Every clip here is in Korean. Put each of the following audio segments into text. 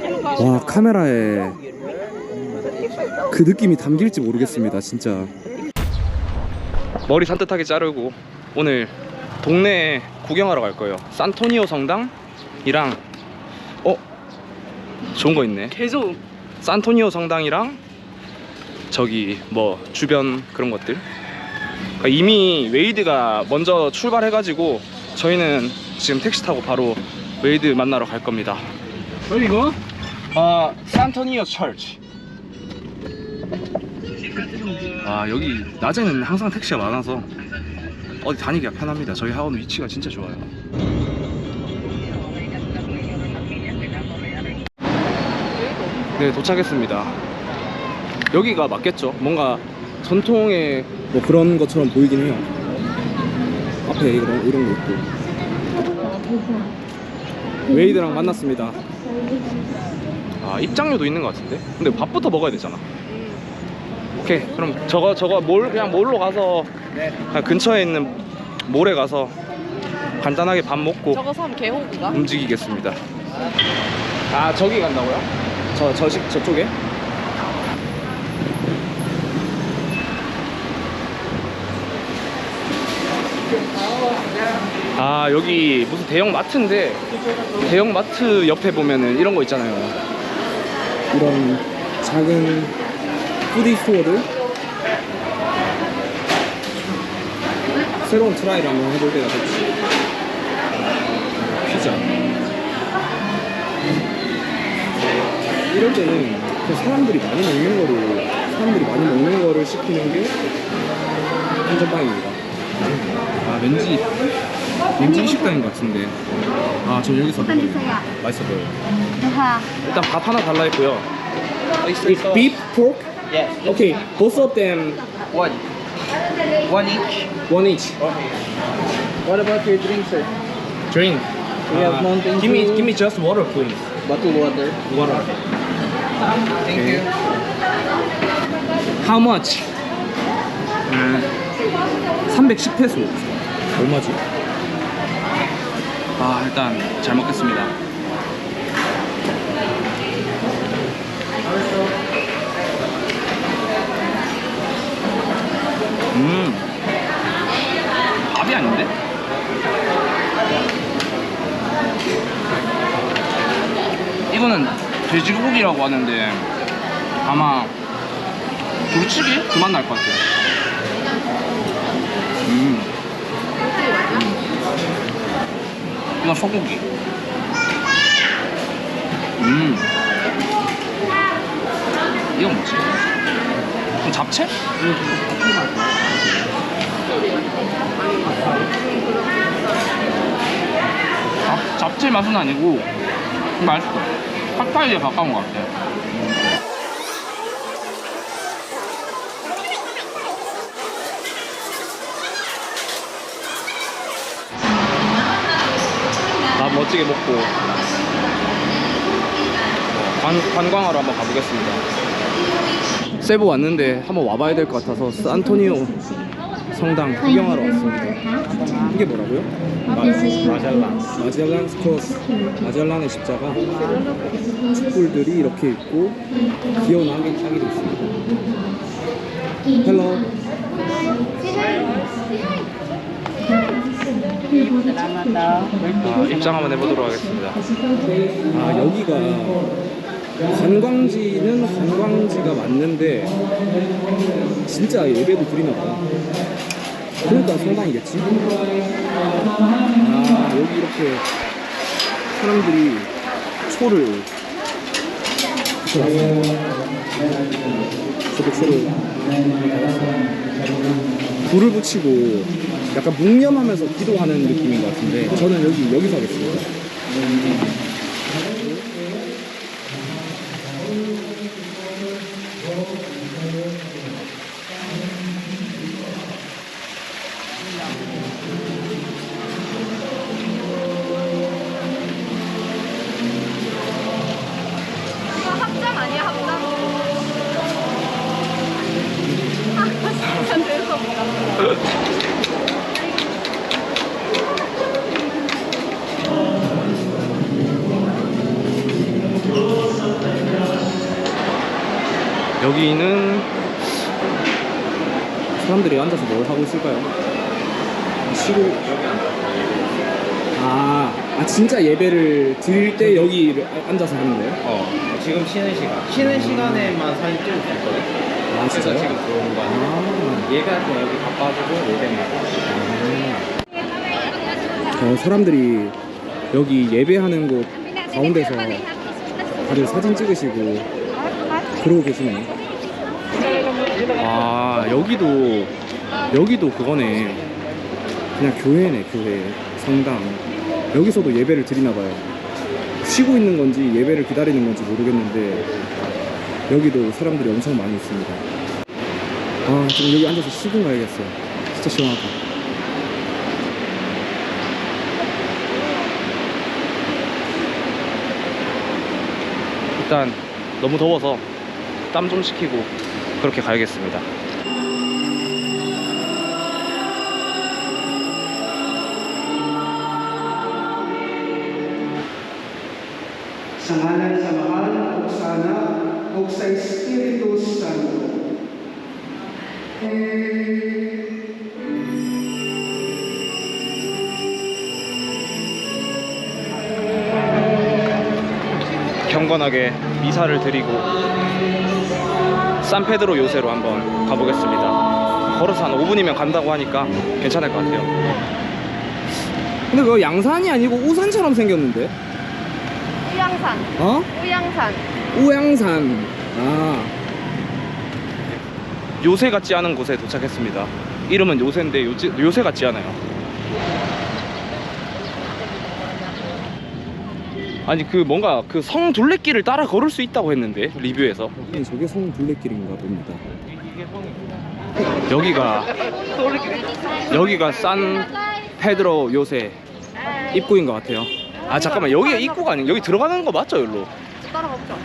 25,000와 카메라에 그 느낌이 담길지 모르겠습니다 진짜 머리 산뜻하게 자르고 오늘 동네에 구경하러 갈 거예요 산토니오 성당이랑 어? 좋은 거 있네 개좋음. 산토니오 성당이랑 저기 뭐 주변 그런 것들 그러니까 이미 웨이드가 먼저 출발해가지고 저희는 지금 택시 타고 바로 웨이드 만나러 갈 겁니다. 어디 이거? 아 산토니오 철치 아 여기 낮에는 항상 택시가 많아서 어디 다니기가 편합니다. 저희 학원 위치가 진짜 좋아요. 네 도착했습니다. 여기가 맞겠죠? 뭔가 전통의 뭐 그런 것처럼 보이긴 해요. 앞에 이런, 이런 거 있고 웨이드랑 만났습니다 아 입장료도 있는 것 같은데 근데 밥부터 먹어야 되잖아 오케이 그럼 저거 저거 몰 그냥 몰로 가서 그냥 근처에 있는 몰에 가서 간단하게 밥 먹고 저거 사면 개호구가? 움직이겠습니다 아 저기 간다고요? 저 저식 저쪽에? 아 여기 무슨 대형 마트인데 대형 마트 옆에 보면은 이런 거 있잖아요. 이런 작은 푸디 스토어들 새로운 트라이를 한번 해볼 때가 됐지. 피자. 이럴 때는 그냥 사람들이 많이 먹는 거를 사람들이 많이 먹는 거를 시키는 게 한전빵입니다. 아 왠지 왠지 식당인 것 같은데 아 저 여기서 먹어요 맛있어 보여요 일단 밥 하나 달라 했고요 It's beef, pork? Yes. Okay, both of them One. One each. one each. What about your drink, sir? Drink. We have Mountain give me give me just water, please. Bottled water. Water. Thank Okay. you. How much? 음, 310페소. 얼마지? 아 일단 잘 먹겠습니다. 음, 밥이 아닌데? 이거는 돼지고기라고 하는데 아마 두루치기? 그맛날것 같아요. 음. 음. 이건 소고기. 음. 이건 뭐지? 그럼 잡채? 잡, 잡채 맛은 아니고 맛있어. 핫파이에 가까운 것 같아. 멋지게 먹고 관, 관광하러 한번 가보겠습니다. 세부 왔는데 한번 와봐야 될 것 같아서 산토니오 성당 구경하러 왔습니다. 이게 뭐라고요? 마젤란 마젤란 스크로스. 마젤란의 십자가. 촛불들이 이렇게 있고 귀여운 한개 향기도 있습니다. 헬로 아, 입장 한번 해보도록 하겠습니다. 아 여기가 관광지는 관광지가 맞는데 진짜 예배도 드리나 봐. 그러니까 성당이겠지. 아 여기 이렇게 사람들이 초를 저도 초를 불을 붙이고 약간 묵념하면서 기도하는 느낌인 것 같은데 저는 여기 여기서 하겠습니다. 여기는 사람들이 앉아서 뭘 하고 있을까요? 쉬고 아, 아 진짜 예배를 드릴 때 여기 앉아서 하는 거예요? 어, 지금 쉬는 시간. 쉬는 시간에만 사진 찍을 수 있거든. 아 그래서 진짜요? 지금 들어오는 거 아니야? 아, 예배할 때 여기 바빠지고 예배만. 저 사람들이 여기 예배하는 곳 가운데서 다들 사진 찍으시고 그러고 계시네. 아 여기도 여기도 그거네. 그냥 교회네 교회 성당. 여기서도 예배를 드리나 봐요. 쉬고 있는 건지 예배를 기다리는 건지 모르겠는데 여기도 사람들이 엄청 많이 있습니다. 아 지금 여기 앉아서 쉬고 가야겠어요. 진짜 시원하다. 일단 너무 더워서 땀 좀 식히고 그렇게 가야겠습니다. Sa ngalan sa mahal o sa anak o sa Espiritu Santo. 경건하게 미사를 드리고 산페드로 요새로 한번 가보겠습니다. 걸어서 한 5분이면 간다고 하니까 괜찮을 것 같아요. 근데 그거 양산이 아니고 우산처럼 생겼는데? 우양산. 어? 우양산. 우양산. 아. 요새 같지 않은 곳에 도착했습니다. 이름은 요새인데 요새, 요새 같지 않아요. 아니 그 뭔가 그 성 둘레길을 따라 걸을 수 있다고 했는데 리뷰에서 저게 성 둘레길인가 봅니다. 여기가 여기가 산 페드로 요새 입구인 것 같아요. 아 잠깐만 여기가 입구가 아닌 여기 들어가는 거 맞죠 여기로? 따라가보자.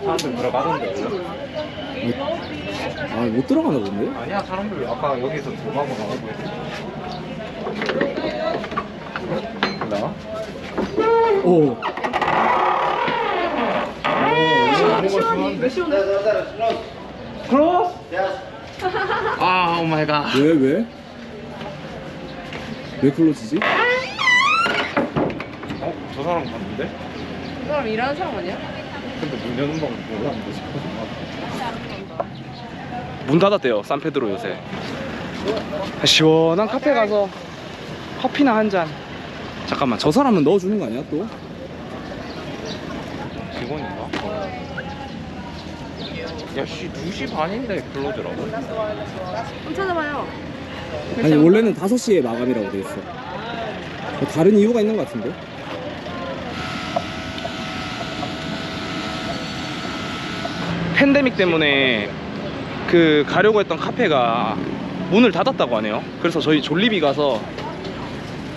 사람들 들어가던데. 아 못 들어가나 본데? 아니야, 사람들 아까 여기서 들어가고 나오고 했지. 나? 오. 크로스? 아, 오 마이 갓. 왜 왜? 왜 클로즈지? 어? 저 사람 봤는데? 그 사람 일하는 사람 아니야? 근데 문 여는 방 몰랐는데 싶어. 문 닫았대요 산페드로 요새 시원한 카페 가서 커피나 한잔 잠깐만 저 사람은 넣어주는 거 아니야 또? 직원인가? 야, 씨, 2시 반인데 클로즈라고? 한번 찾아봐요. 아니 원래는 5시에 마감이라고 돼 있어 뭐 다른 이유가 있는 것 같은데? 팬데믹 때문에 그 가려고 했던 카페가 문을 닫았다고 하네요 그래서 저희 졸리비 가서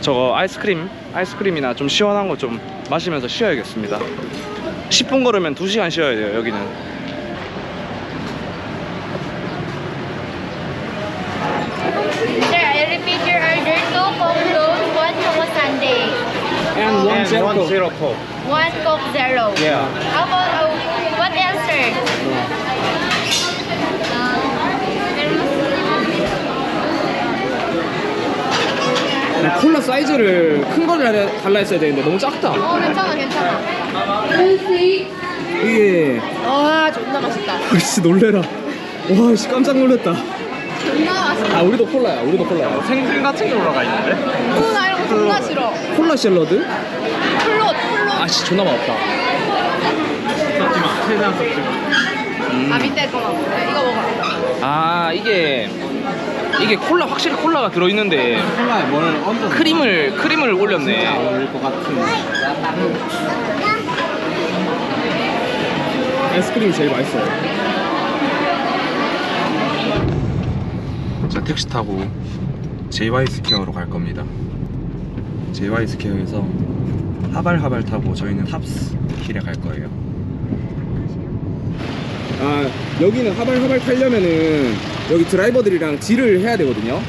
저거 아이스크림 아이스크림이나 좀 시원한 거 좀 마시면서 쉬어야겠습니다 10분 걸으면 2시간 쉬어야 돼요 여기는 Sir, I repeat your order. Two Coke Zone, one Choco Sunday, And one zero one Coke Zero. Yeah. How about, uh, what else, sir? 콜라 사이즈를 큰걸 달라 했어야 되는데 너무 작다 어, 괜찮아, 괜찮아. 이게 아, 존나 맛있다. 아씨 놀래라 와 씨 깜짝 놀랐다 존나 맛있다. 아 우리도 콜라야 우리도 콜라야 생생 같은 게 올라가 있는데? 어, 나 이런 거 존나 싫어. 콜라 샐러드? 플롯, 플롯. 아씨 존나 맛없다 썼지마. 최대한 썼지마. 아, 밑에 거. 네, 이거 먹어. 아 이게 이게 콜라 확실히 콜라가 들어있는데 콜라에 뭘 얹어 크림을 크림을 올렸네. 어울릴 것 같은. 아이스크림이 제일 맛있어요. 자 택시 타고 JY 스퀘어로 갈 겁니다. JY 스퀘어에서 하발 하발 타고 저희는 탑스 길에 갈 거예요. 아 여기는 하발 하발 타려면은 여기 드라이버들이랑 딜을 해야 되거든요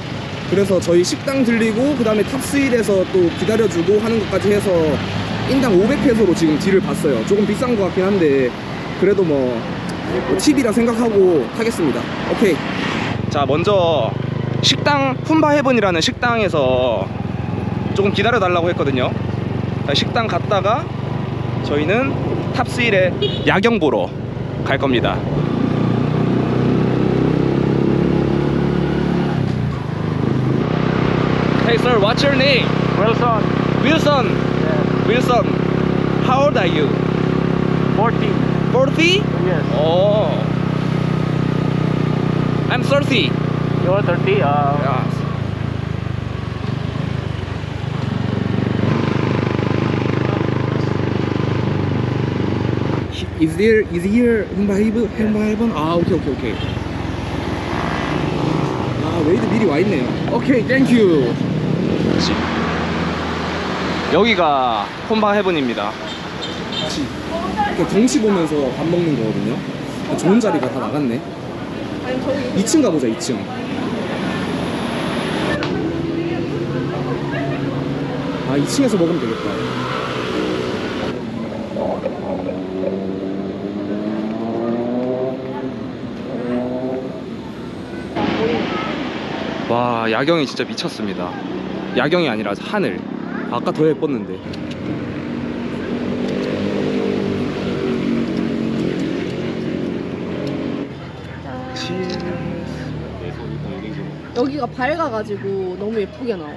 그래서 저희 식당 들리고 그 다음에 탑스힐에서 또 기다려주고 하는 것까지 해서 인당 500페소로 지금 딜을 봤어요 조금 비싼 것 같긴 한데 그래도 뭐 뭐 팁이라 생각하고 타겠습니다. 오케이. 자, 먼저 식당 훔바헤븐이라는 식당에서 조금 기다려 달라고 했거든요. 자, 식당 갔다가 저희는 탑스일의 야경 보러 갈 겁니다. what's your name? Wilson, Wilson. Wilson. How old are you? 40. 40? Yes. Oh. I'm 30. You're 30. Uh, Yes. Is there is here 햄바이브 햄바이븐? 아 오케이 오케이 오케이. 아 웨이드 미리 와 있네요. 오케이 땡큐. 여기가 홈바 헤븐입니다. 이렇게 경치 보면서 밥 먹는 거거든요. 좋은 자리가 다 나갔네. 2층 가보자 2층. 아 2층에서 먹으면 되겠다. 와 야경이 진짜 미쳤습니다. 야경이 아니라 하늘. 아까 더 예뻤는데. 여기가 밝아가지고 너무 예쁘게 나와.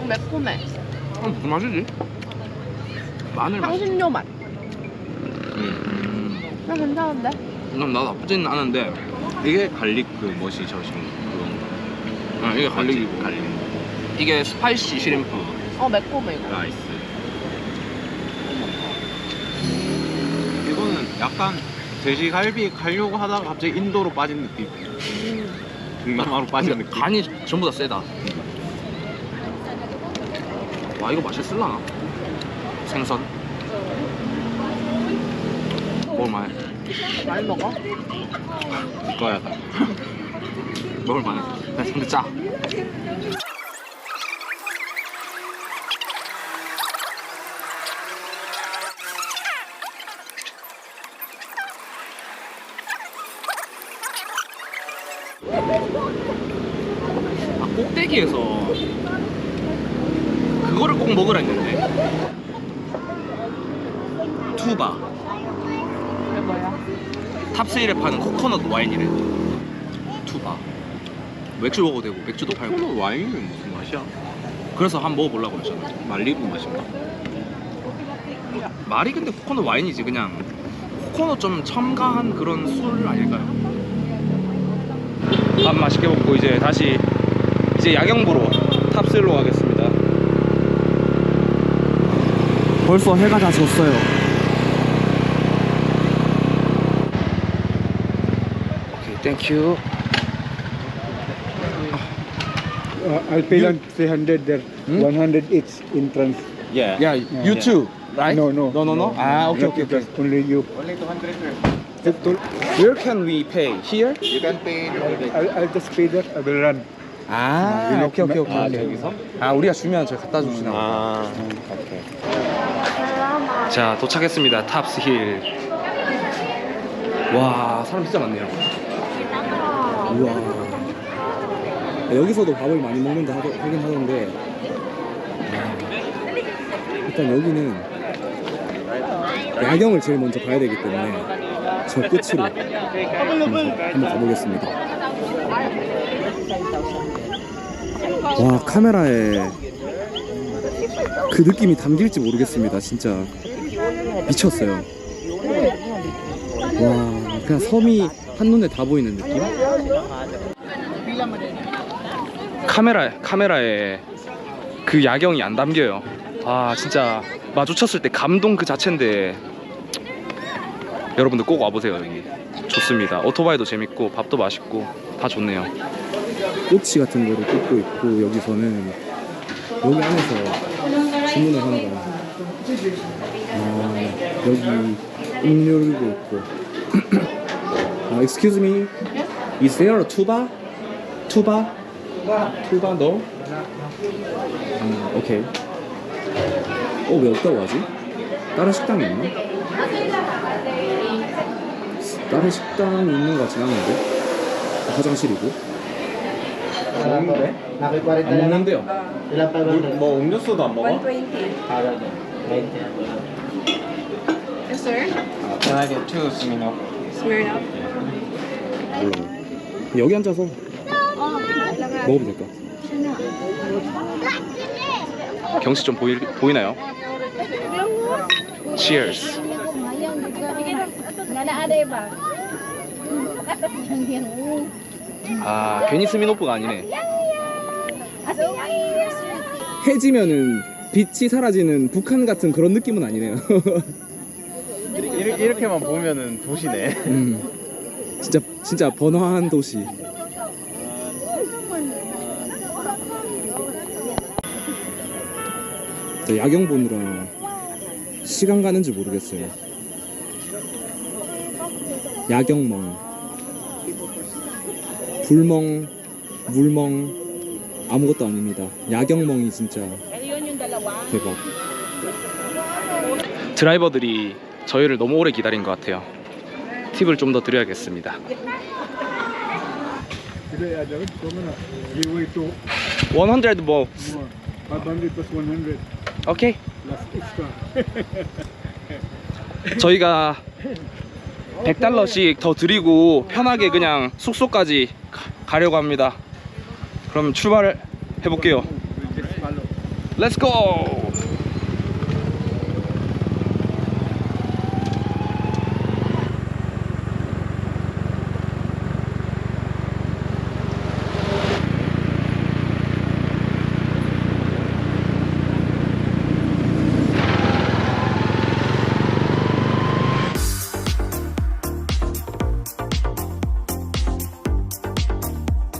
어, 매콤해. 어, 무슨 맛이지? 마늘 맛. 향신료 맛. 음. 나 괜찮은데? 난 나도 나쁘지는 않은데 이게 갈릭 그 멋이 저신 그건가? 아, 이게 갈릭이고. 갈릭. 이게 스파이시 시림프. 어 매콤해 이거. 라이스. 이거는 약간 돼지 갈비 가려고 하다가 갑자기 인도로 빠진 느낌. 동남아로 빠진 근데 느낌. 간이 전부 다 세다. 와 이거 맛있을라나? 생선? 먹을만해 많이 먹어? 이거야 다 먹을 만해. 근데 짜. 아, 꼭대기에서 그거를 꼭 먹으라 했는데 투바 그게 뭐야? 파는 코코넛 와인이래. 투바. 맥주 먹어도 되고 맥주도 팔고. 코너 와인이 무슨 맛이야? 그래서 한번 먹어보려고 했잖아. 말리부 맛인가? 말이 근데 코코넛 와인이지 그냥. 코코넛 좀 첨가한 그런 술 아닐까요? 밥 맛있게 먹고 이제 다시 이제 야경 보러 탑슬로 가겠습니다. 벌써 해가 다 졌어요 오케이 땡큐 Uh, I'll pay them 300 there. Hmm? 100 each entrance. Yeah 야 유튜브 right? No, no. no no no 아 오케이 Not 오케이 오케이 entrance, Only you. Only 200 To- to- Where can we pay? Here? You can pay I'll, I'll just pay there. I will run. 아, you 오케이 오케이 오케이. 아, 오케이. 저기서? 아, 우리가 주면 저 갖다 주시나. 아 오케이 자, 도착했습니다. 탑스 힐. 와, 사람 진짜 많네요. 우와. 여기서도 밥을 많이 먹는다 하더, 하긴 하던데. 아, 일단 여기는 야경을 제일 먼저 봐야 되기 때문에 저 끝으로 한번 가보겠습니다. 와 카메라에 그 느낌이 담길지 모르겠습니다 진짜 미쳤어요 와 그냥 섬이 한눈에 다 보이는 느낌 카메라 카메라에 그 야경이 안 담겨요. 아 진짜 마주쳤을 때 감동 그 자체인데 여러분들 꼭 와보세요 여기. 좋습니다. 오토바이도 재밌고 밥도 맛있고 다 좋네요. 꼬치 같은 거를 꽂고 있고 여기서는 여기 안에서 주문을 하는 거야 아 여기 음료도 있고. 아 excuse me. Is there a tuba? tuba? Tuba no? 음 오케이 어 왜 없다고 하지? 다른 식당이 있나? 다른 식당이 있는 것 같진 않은데 화장실이고? 안 먹는데요. 물, 뭐 음료수도 안 먹어? 120. Yes, sir. 아, can I get two Smirnoff? Smirnoff. 몰라 여기 앉아서 먹어도 될까? 경치 좀 보이, 보이나요? Cheers 아 괜히 스미노프가 아니네 해지면은 빛이 사라지는 북한 같은 그런 느낌은 아니네요 이렇게, 이렇게만 보면은 도시네. 음, 진짜 진짜 번화한 도시 야경 보느라 시간 가는 줄 모르겠어요. 야경멍 불멍 물멍 아무것도 아닙니다. 야경멍이 진짜 대박. 드라이버들이 저희를 너무 오래 기다린 것 같아요. 팁을 좀 더 드려야겠습니다. to 100뭐500 plus 100 오케이. 저희가 100달러씩 더 드리고 편하게 그냥 숙소까지 가- 가려고 합니다. 그럼 해볼게요. Just follow. Let's go!